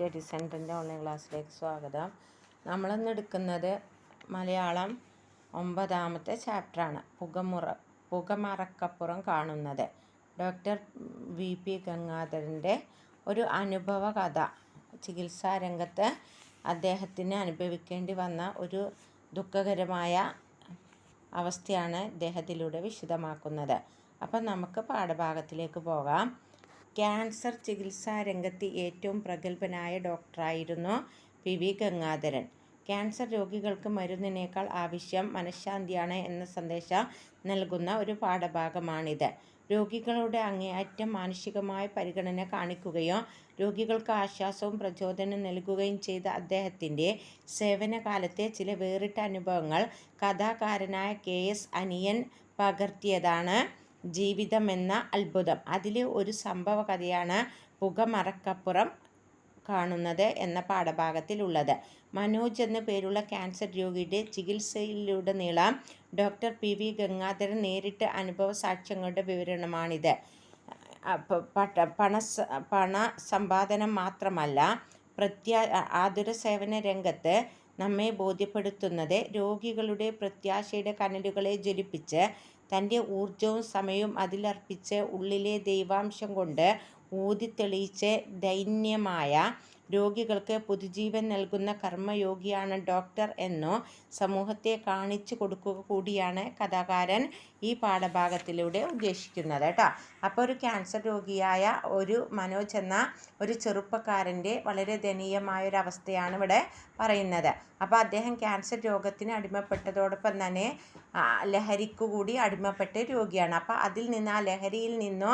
Study സെന്ററിന്റെ online ക്ലാസ്സിലേക്ക് സ്വാഗതം. നമ്മളിന്ന് എടുക്കുന്നത് മലയാളം ഒമ്പതാമത്തെ ചാപ്റ്ററാണ്. പുകമുറ പുകമറക്കപ്പുറം കാണുന്നത്. ഡോക്ടർ വി പി ഗംഗാധരന്റെ ഒരു അനുഭവ കഥ. ചികിത്സാ രംഗത്ത് അദ്ദേഹത്തിന് അനുഭവിക്കേണ്ടി വന്ന ഒരു ദുഃഖകരമായ അവസ്ഥയാണ് ഇദ്ദേഹത്തിലൂടെ വിശദമാക്കുന്നത്. അപ്പം നമുക്ക് പാഠഭാഗത്തിലേക്ക് പോകാം. ക്യാൻസർ ചികിത്സാ രംഗത്ത് ഏറ്റവും പ്രഗത്ഭനായ ഡോക്ടറായിരുന്നു പി വി ഗംഗാധരൻ. ക്യാൻസർ രോഗികൾക്ക് മരുന്നിനേക്കാൾ ആവശ്യം മനഃശാന്തിയാണ് എന്ന സന്ദേശം നൽകുന്ന ഒരു പാഠഭാഗമാണിത്. രോഗികളുടെ അങ്ങേയറ്റം മാനസികമായ പരിഗണന കാണിക്കുകയും രോഗികൾക്ക് ആശ്വാസവും പ്രചോദനം നൽകുകയും ചെയ്ത അദ്ദേഹത്തിന്റെ സേവനകാലത്തെ ചില വേറിട്ട അനുഭവങ്ങൾ കഥാകാരനായ കെ എസ് അനിയൻ പകർത്തിയതാണ്. ജീവിതമെന്ന അത്ഭുതം. അതിൽ ഒരു സംഭവ കഥയാണ് പുകമറക്കപ്പുറം കാണുന്നത് എന്ന പാഠഭാഗത്തിലുള്ളത്. മനോജ് എന്ന പേരുള്ള ക്യാൻസർ രോഗിയുടെ ചികിത്സയിലുടനീളം ഡോക്ടർ പി വി ഗംഗാധരൻ നേരിട്ട് അനുഭവ സാക്ഷ്യങ്ങളുടെ വിവരണമാണിത് പണ പണ സമ്പാദനം മാത്രമല്ല പ്രത്യാ ആതുര സേവന രംഗത്ത് നമ്മെ ബോധ്യപ്പെടുത്തുന്നത് രോഗികളുടെ പ്രത്യാശയുടെ കനലുകളെ ജ്വലിപ്പിച്ച് തന്റെ ഊർജവും സമയവും അതിലർപ്പിച്ച് ഉള്ളിലെ ദൈവാംശം കൊണ്ട് ഊതിത്തെളിയിച്ച് ദൈന്യമായ രോഗികൾക്ക് പുതുജീവൻ നൽകുന്ന കർമ്മയോഗിയാണ് ഡോക്ടർ എന്നോ സമൂഹത്തെ കാണിച്ചു കൊടുക്കുക കൂടിയാണ് കഥാകാരൻ ഈ പാഠഭാഗത്തിലൂടെ ഉദ്ദേശിക്കുന്നത് കേട്ടോ. അപ്പോൾ ഒരു ക്യാൻസർ രോഗിയായ ഒരു മനോജ് എന്ന ഒരു ചെറുപ്പക്കാരന്റെ വളരെ ദയനീയമായ ഒരു അവസ്ഥയാണ് ഇവിടെ പറയുന്നത്. അപ്പോൾ അദ്ദേഹം ക്യാൻസർ രോഗത്തിന് അടിമപ്പെട്ടതോടൊപ്പം തന്നെ ലഹരിക്കുകൂടി ലഹരിക്കു കൂടി അടിമപ്പെട്ട രോഗിയാണ്. അപ്പോൾ അതിൽ നിന്ന് ആ ലഹരിയിൽ നിന്നോ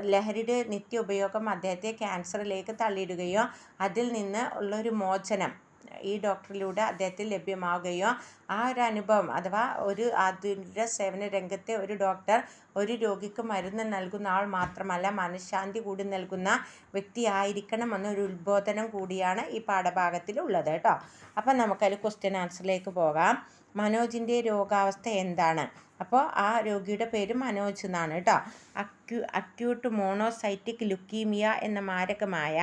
ലഹരിയുടെ നിത്യ ഉപയോഗം അദ്ദേഹത്തെ ക്യാൻസറിലേക്ക് തള്ളിയിടുകയോ അതിൽ നിന്ന് ഉള്ളൊരു മോചനം ഈ ഡോക്ടറിലൂടെ അദ്ദേഹത്തിന് ലഭ്യമാവുകയോ ആ ഒരു അനുഭവം അഥവാ ഒരു ആധുനിക സേവന രംഗത്തെ ഒരു ഡോക്ടർ ഒരു രോഗിക്ക് മരുന്ന് നൽകുന്ന ആൾ മാത്രമല്ല മനഃശാന്തി കൂടി നൽകുന്ന വ്യക്തിയായിരിക്കണം എന്നൊരു ഉത്ബോധനം കൂടിയാണ് ഈ പാഠഭാഗത്തിൽ ഉള്ളത് കേട്ടോ. അപ്പം നമുക്കതിൽ ക്വസ്റ്റ്യൻ ആൻസറിലേക്ക് പോകാം. മനോജിന്റെ രോഗാവസ്ഥ എന്താണ്? അപ്പോൾ ആ രോഗിയുടെ പേര് മനോജ് എന്നാണ് കേട്ടോ. അക്യൂ അക്യൂട്ട് മോണോസൈറ്റിക് ലുക്കീമിയ എന്ന മാരകമായ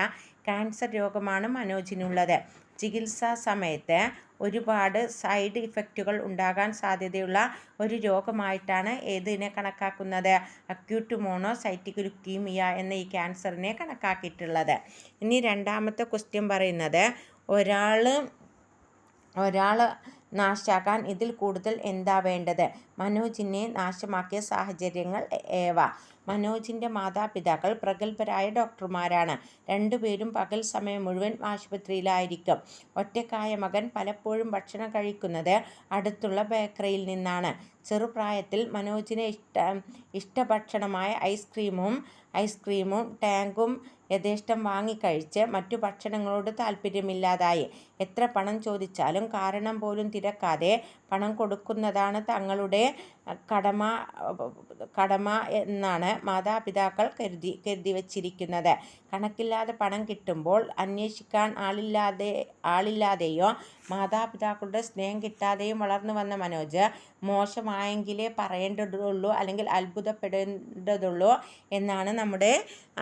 ക്യാൻസർ രോഗമാണ് മനോജിനുള്ളത്. ചികിത്സാ സമയത്ത് ഒരുപാട് സൈഡ് ഇഫക്റ്റുകൾ ഉണ്ടാകാൻ സാധ്യതയുള്ള ഒരു രോഗമായിട്ടാണ് ഏതിനെ കണക്കാക്കുന്നത്? അക്യൂട്ട് മോണോസൈറ്റിക് ലുക്കീമിയ എന്ന ഈ ക്യാൻസറിനെ കണക്കാക്കിയിട്ടുള്ളത്. ഇനി രണ്ടാമത്തെ ക്വസ്റ്റ്യൻ പറയുന്നത് ഒരാൾ ഒരാൾ നാശാക്കാൻ ഇതിൽ കൂടുതൽ എന്താ വേണ്ടത്? മനോജിനെ നാശമാക്കിയ സാഹചര്യങ്ങൾ ഏവ? മനോജിന്റെ മാതാപിതാക്കൾ പ്രഗത്ഭരായ ഡോക്ടർമാരാണ്. രണ്ടുപേരും പകൽ സമയം മുഴുവൻ ആശുപത്രിയിലായിരിക്കും. ഒറ്റക്കായ മകൻ പലപ്പോഴും ഭക്ഷണം കഴിക്കുന്നത് അടുത്തുള്ള ബേക്കറിയിൽ നിന്നാണ്. ചെറുപ്രായത്തിൽ മനോജിനെ ഇഷ്ട ഇഷ്ടഭക്ഷണമായ ഐസ്ക്രീമും ഐസ്ക്രീമും ടാങ്കും യഥേഷ്ടം വാങ്ങിക്കഴിച്ച് മറ്റു ഭക്ഷണങ്ങളോട് താല്പര്യമില്ലാതായി എത്ര പണം ചോദിച്ചാലും കാരണം പോലും തിരക്കാതെ പണം കൊടുക്കുന്നതാണ് തങ്ങളുടെ കടമ കടമ എന്നാണ് മാതാപിതാക്കൾ കരുതി കരുതി വച്ചിരിക്കുന്നത്. കണക്കില്ലാതെ പണം കിട്ടുമ്പോൾ അന്വേഷിക്കാൻ ആളില്ലാതെ ആളില്ലാതെയോ മാതാപിതാക്കളുടെ സ്നേഹം കിട്ടാതെയും വളർന്നു വന്ന മനോജ് മോശമായെങ്കിലേ പറയേണ്ടതുള്ളൂ അല്ലെങ്കിൽ അത്ഭുതപ്പെടേണ്ടതുള്ളൂ എന്നാണ് നമ്മുടെ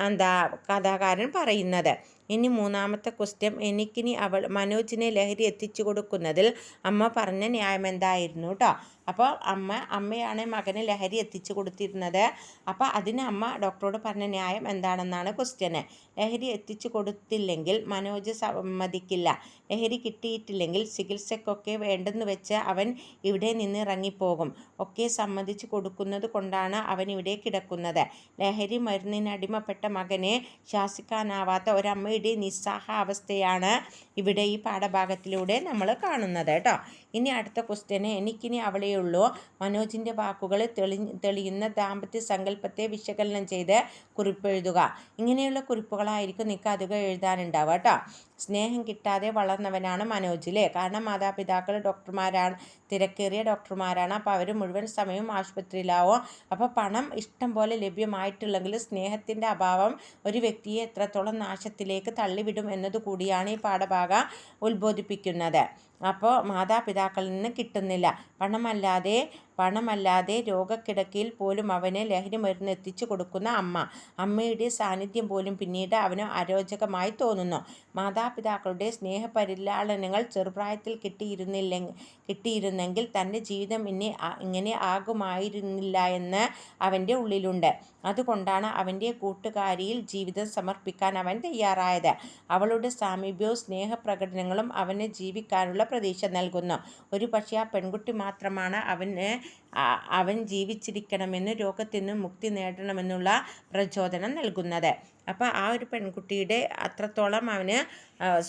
എന്താ കഥാകാരൻ പറയുന്നത്. ഇനി മൂന്നാമത്തെ ക്വസ്റ്റ്യൻ എനിക്കിനി അവൾ മനോജിനെ ലഹരി എത്തിച്ചു കൊടുക്കുന്നതിൽ അമ്മ പറഞ്ഞ ന്യായം എന്തായിരുന്നു കേട്ടോ അപ്പോൾ അമ്മ അമ്മയാണ് മകന് ലഹരി എത്തിച്ചു കൊടുത്തിരുന്നത് അപ്പോൾ അതിന് അമ്മ ഡോക്ടറോട് പറഞ്ഞ ന്യായം എന്താണെന്നാണ് ക്വസ്റ്റ്യന് ലഹരി എത്തിച്ചു കൊടുത്തില്ലെങ്കിൽ മനോജ് സമ്മതിക്കില്ല. ലഹരി കിട്ടിയിട്ടില്ലെങ്കിൽ ചികിത്സയ്ക്കൊക്കെ വേണ്ടെന്ന് വെച്ച് അവൻ ഇവിടെ നിന്ന് ഇറങ്ങിപ്പോകും ഒക്കെ സമ്മതിച്ചു കൊടുക്കുന്നത് കൊണ്ടാണ് അവൻ ഇവിടെ കിടക്കുന്നത്. ലഹരി മരുന്നിന് അടിമപ്പെട്ട മകനെ ശാസിക്കാനാവാത്ത ഒരമ്മയുടെ നിസ്സഹാ അവസ്ഥയാണ് ഇവിടെ ഈ പാഠഭാഗത്തിലൂടെ നമ്മൾ കാണുന്നത് കേട്ടോ. ഇനി അടുത്ത ക്വസ്റ്റ്യന് എനിക്കിനി അവളെയുള്ളൂ മനോജിന്റെ വാക്കുകൾ തെളി തെളിയുന്ന ദാമ്പത്യ സങ്കല്പത്തെ വിശകലനം ചെയ്ത് കുറിപ്പെഴുതുക. ഇങ്ങനെയുള്ള കുറിപ്പുകളായിരിക്കും നിങ്ങൾക്ക് അധികം എഴുതാനുണ്ടാവുക കേട്ടോ. സ്നേഹം കിട്ടാതെ വളർന്നവനാണ് മനോജിലെ കാരണം മാതാപിതാക്കൾ ഡോക്ടർമാരാണ് തിരക്കേറിയ ഡോക്ടർമാരാണ്. അപ്പോൾ അവർ മുഴുവൻ സമയവും ആശുപത്രിയിലാവും? അപ്പോൾ പണം ഇഷ്ടം പോലെ ലഭ്യമായിട്ടുള്ളെങ്കിൽ സ്നേഹത്തിന്റെ അഭാവം ഒരു വ്യക്തിയെ എത്രത്തോളം നാശത്തിലേക്ക് തള്ളിവിടും എന്നതുകൂടിയാണ് ഈ പാഠഭാഗ ഉത്ബോധിപ്പിക്കുന്നത്. അപ്പോൾ മാതാപിതാക്കളിൽ നിന്ന് കിട്ടുന്നില്ല. പണമല്ലാതെ പണമല്ലാതെ രോഗക്കിടക്കയിൽ പോലും അവന് ലഹരി മരുന്ന് എത്തിച്ചു കൊടുക്കുന്ന അമ്മ. അമ്മയുടെ സാന്നിധ്യം പോലും പിന്നീട് അവന് അരോചകമായി തോന്നുന്നു. മാതാപിതാക്കളുടെ സ്നേഹപരിലാളനങ്ങൾ ചെറുപ്രായത്തിൽ കിട്ടിയിരുന്നില്ല കിട്ടിയിരുന്നെങ്കിൽ തന്റെ ജീവിതം ഇനി ഇങ്ങനെ ആകുമായിരുന്നില്ല എന്ന് അവന്റെ ഉള്ളിലുണ്ട്. അതുകൊണ്ടാണ് അവന്റെ കൂട്ടുകാരിയിൽ ജീവിതം സമർപ്പിക്കാൻ അവൻ തയ്യാറായത്. അവളുടെ സാമീപ്യവും സ്നേഹപ്രകടനങ്ങളും അവന് ജീവിക്കാനുള്ള പ്രതീക്ഷ നൽകുന്നു. ഒരു പക്ഷേ ആ പെൺകുട്ടി മാത്രമാണ് അവന് അവൻ ജീവിച്ചിരിക്കണമെന്ന് രോഗത്തിൽ നിന്നും മുക്തി നേടണമെന്നുള്ള പ്രചോദനം നൽകുന്നത്. അപ്പോൾ ആ ഒരു പെൺകുട്ടിയുടെ അത്രത്തോളം അവന്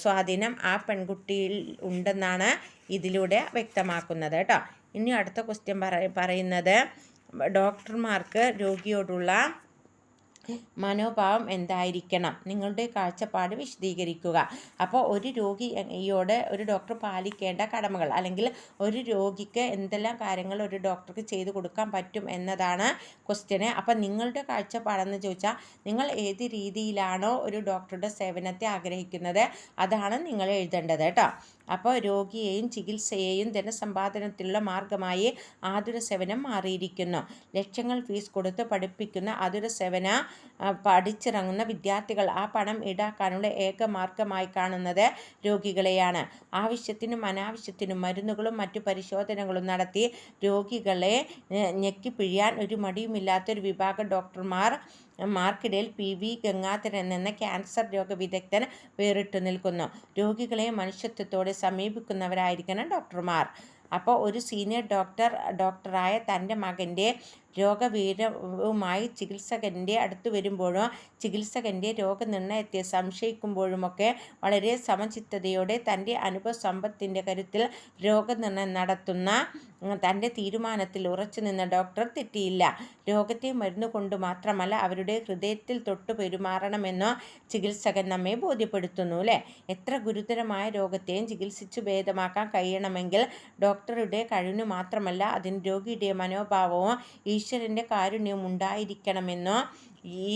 സ്വാധീനം ആ പെൺകുട്ടിയിൽ ഉണ്ടെന്നാണ് ഇതിലൂടെ വ്യക്തമാക്കുന്നത് കേട്ടോ. ഇനി അടുത്ത ക്വസ്റ്റ്യൻ പറയുന്നത് ഡോക്ടർമാർക്ക് രോഗിയോടുള്ള മനോഭാവം എന്തായിരിക്കണം? നിങ്ങളുടെ കാഴ്ചപ്പാട് വിശദീകരിക്കുക. അപ്പോൾ ഒരു രോഗിയോട് ഒരു ഡോക്ടർ പാലിക്കേണ്ട കടമകൾ അല്ലെങ്കിൽ ഒരു രോഗിക്ക് എന്തെല്ലാം കാര്യങ്ങൾ ഒരു ഡോക്ടർക്ക് ചെയ്തു കൊടുക്കാൻ പറ്റും എന്നതാണ് ക്വസ്റ്റ്യന് അപ്പോൾ നിങ്ങളുടെ കാഴ്ചപ്പാടെന്ന് ചോദിച്ചാൽ നിങ്ങൾ ഏത് രീതിയിലാണോ ഒരു ഡോക്ടറുടെ സേവനത്തെ ആഗ്രഹിക്കുന്നത്? അതാണ് നിങ്ങൾ എഴുതേണ്ടത് കേട്ടോ. അപ്പോൾ രോഗിയെയും ചികിത്സയെയും ധനസമ്പാദനത്തിനുള്ള മാർഗമായി ആതുര സേവനം മാറിയിരിക്കുന്നു. ലക്ഷങ്ങൾ ഫീസ് കൊടുത്ത് പഠിപ്പിക്കുന്ന ആതുര സേവന പഠിച്ചിറങ്ങുന്ന വിദ്യാർത്ഥികൾ ആ പണം ഈടാക്കാനുള്ള ഏക മാർഗമായി കാണുന്നത് രോഗികളെയാണ്. ആവശ്യത്തിനും അനാവശ്യത്തിനും മരുന്നുകളും മറ്റു പരിശോധനകളും നടത്തി രോഗികളെ ഞെക്കിപ്പിഴിയാൻ ഒരു മടിയുമില്ലാത്തൊരു വിഭാഗം ഡോക്ടർമാർ മാർക്കിടയിൽ പി വി ഗംഗാധരൻ എന്ന ക്യാൻസർ രോഗവിദഗ്ധൻ വേറിട്ടു നിൽക്കുന്നു. രോഗികളെ മനുഷ്യത്വത്തോടെ സമീപിക്കുന്നവരായിരിക്കണം ഡോക്ടർമാർ. അപ്പോൾ ഒരു സീനിയർ ഡോക്ടർ ഡോക്ടറായ തന്റെ മകന്റെ രോഗവീരവുമായി ചികിത്സകന്റെ അടുത്ത് വരുമ്പോഴോ ചികിത്സകന്റെ രോഗനിർണയത്തെ സംശയിക്കുമ്പോഴുമൊക്കെ വളരെ സമചിത്തതയോടെ തന്റെ അനുഭവ സമ്പത്തിന്റെ കരുത്തിൽ രോഗനിർണയം നടത്തുന്ന തന്റെ തീരുമാനത്തിൽ ഉറച്ചു നിന്ന ഡോക്ടർ തെറ്റിയില്ല. രോഗത്തെ മരുന്ന് കൊണ്ട് മാത്രമല്ല അവരുടെ ഹൃദയത്തിൽ തൊട്ട് പെരുമാറണമെന്നോ ചികിത്സകൻ നമ്മെ ബോധ്യപ്പെടുത്തുന്നു അല്ലേ? എത്ര ഗുരുതരമായ രോഗത്തെയും ചികിത്സിച്ചു ഭേദമാക്കാൻ കഴിയണമെങ്കിൽ ഡോക്ടറുടെ കഴിവിന് മാത്രമല്ല അതിന് രോഗിയുടെ മനോഭാവവും ഈശ്വരന്റെ കാരുണ്യം ഉണ്ടായിരിക്കണമെന്നോ ഈ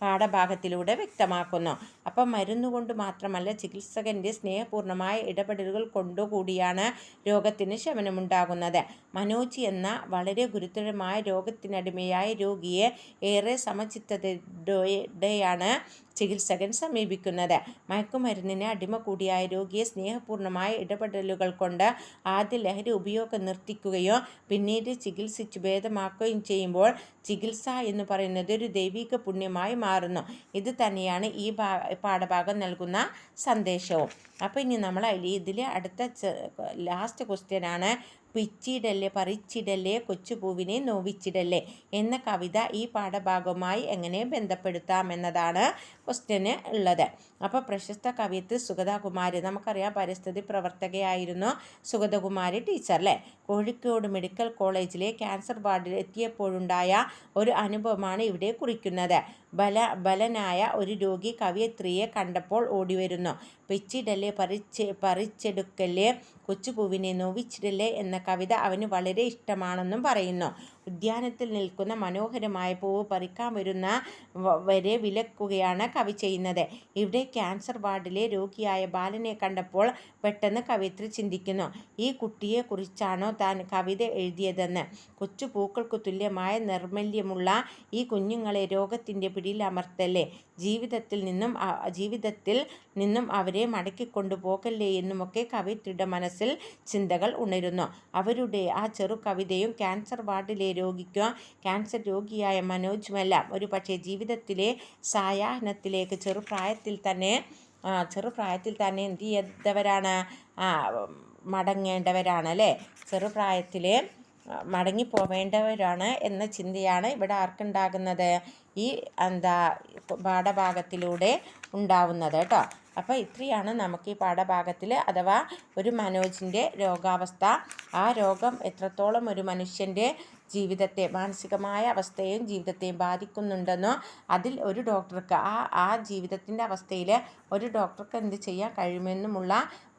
പാഠഭാഗത്തിലൂടെ വ്യക്തമാക്കുന്നു. അപ്പം മരുന്നുകൊണ്ട് മാത്രമല്ല ചികിത്സകന്റെ സ്നേഹപൂർണമായ ഇടപെടലുകൾ കൊണ്ടുകൂടിയാണ് രോഗത്തിന് ശമനമുണ്ടാകുന്നത്. മനോജ് എന്ന വളരെ ഗുരുതരമായ രോഗത്തിനടിമയായ രോഗിയെ ഏറെ സമചിത്തതയോടെയാണ് ചികിത്സകൻ സമീപിക്കുന്നത്. മയക്കുമരുന്നിന് അടിമ കൂടിയായ രോഗിയെ സ്നേഹപൂർണമായ ഇടപെടലുകൾ കൊണ്ട് ആദ്യ ലഹരി ഉപയോഗം നിർത്തിക്കുകയോ പിന്നീട് ചികിത്സിച്ച് ഭേദമാക്കുകയും ചെയ്യുമ്പോൾ ചികിത്സ എന്ന് പറയുന്നത് ഒരു ദൈവിക പുണ്യമായി മാറുന്നു. ഇത് തന്നെയാണ് ഈ പാഠഭാഗം നൽകുന്ന സന്ദേശവും. അപ്പോൾ ഇനി നമ്മൾ ഇതിൽ അടുത്ത ലാസ്റ്റ് ക്വസ്റ്റ്യനാണ് പിച്ചിടല്ലേ പറിച്ചിടല്ലേ കൊച്ചുപൂവിനെ നോവിച്ചിടല്ലേ എന്ന കവിത ഈ പാഠഭാഗവുമായി എങ്ങനെ ബന്ധപ്പെടുത്താം എന്നതാണ് ക്വസ്റ്റ്യന് ഉള്ളത്. അപ്പോൾ പ്രശസ്ത കവിയത്ത് സുഗതകുമാരി നമുക്കറിയാം പരിസ്ഥിതി പ്രവർത്തകയായിരുന്നു സുഗതകുമാരി ടീച്ചർ അല്ലേ കോഴിക്കോട് മെഡിക്കൽ കോളേജിലെ ക്യാൻസർ വാർഡിൽ എത്തിയപ്പോഴുണ്ടായ ഒരു അനുഭവമാണ് ഇവിടെ കുറിക്കുന്നത്. ബല ബലനായ ഒരു രോഗി കവിയത്രിയെ കണ്ടപ്പോൾ ഓടിവരുന്നു. പെച്ചിടല്ലേ പറിച്ച് പറിച്ചെടുക്കല്ലേ കൊച്ചുപൂവിനെ നോവിച്ചിടല്ലേ എന്ന കവിത അവന് വളരെ ഇഷ്ടമാണെന്നും പറയുന്നു. ഉദ്യാനത്തിൽ നിൽക്കുന്ന മനോഹരമായ പൂവ് പറിക്കാൻ വരുന്ന വരെ വിലക്കുകയാണ് കവി ചെയ്യുന്നത്. ഇവിടെ ക്യാൻസർ വാർഡിലെ രോഗിയായ ബാലനെ കണ്ടപ്പോൾ പെട്ടെന്ന് കവിത്രി ചിന്തിക്കുന്നു ഈ കുട്ടിയെക്കുറിച്ചാണോ താൻ കവിത എഴുതിയതെന്ന്? കൊച്ചു പൂക്കൾക്കു തുല്യമായ നിർമ്മല്യമുള്ള ഈ കുഞ്ഞുങ്ങളെ രോഗത്തിന്റെ പിടിയിൽ അമർത്തല്ലേ? ജീവിതത്തിൽ നിന്നും ജീവിതത്തിൽ നിന്നും അവരെ മടക്കിക്കൊണ്ടു പോകല്ലേ എന്നുമൊക്കെ കവിത്രിയുടെ മനസ്സിൽ ചിന്തകൾ ഉണരുന്നു. അവരുടെ ആ ചെറു കവിതയും ക്യാൻസർ വാർഡിലെ രോഗിക്കോ ക്യാൻസർ രോഗിയായ മനോജുമെല്ലാം. ഒരു പക്ഷേ ജീവിതത്തിലെ സായാഹ്നത്തിലേക്ക് ചെറുപ്രായത്തിൽ തന്നെ ചെറുപ്രായത്തിൽ തന്നെ എന്ത് ചെയ്തവരാണ് മടങ്ങേണ്ടവരാണ് അല്ലേ? മടങ്ങി മടങ്ങിപ്പോവേണ്ടവരാണ് എന്ന ചിന്തയാണ് ഇവിടെ ആർക്കുണ്ടാകുന്നത്? ഈ എന്താ പാഠഭാഗത്തിലൂടെ ഉണ്ടാവുന്നത് കേട്ടോ. അപ്പോൾ ഇത്രയാണ് നമുക്ക് ഈ പാഠഭാഗത്തിൽ അഥവാ ഒരു മനോജിന്റെ രോഗാവസ്ഥ. ആ രോഗം എത്രത്തോളം ഒരു മനുഷ്യന്റെ ജീവിതത്തെ മാനസികമായ അവസ്ഥയും ജീവിതത്തെയും ബാധിക്കുന്നുണ്ടെന്നോ അതിൽ ഒരു ഡോക്ടർക്ക് ആ ആ ജീവിതത്തിന്റെ അവസ്ഥയിൽ ഒരു ഡോക്ടർക്ക് എന്ത് ചെയ്യാൻ കഴിയുമെന്നുമുള്ള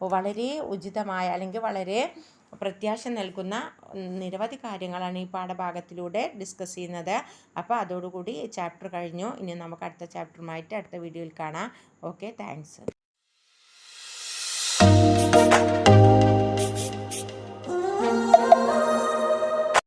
വളരെ ഉചിതമായ അല്ലെങ്കിൽ വളരെ പ്രത്യാശ നൽകുന്ന നിരവധി കാര്യങ്ങളാണ് ഈ പാഠഭാഗത്തിലൂടെ ഡിസ്കസ് ചെയ്യുന്നത്. അപ്പോൾ അതോടുകൂടി ചാപ്റ്റർ കഴിഞ്ഞു. ഇനി നമുക്ക് അടുത്ത ചാപ്റ്ററുമായിട്ട് അടുത്ത വീഡിയോയിൽ കാണാം. Okay thanks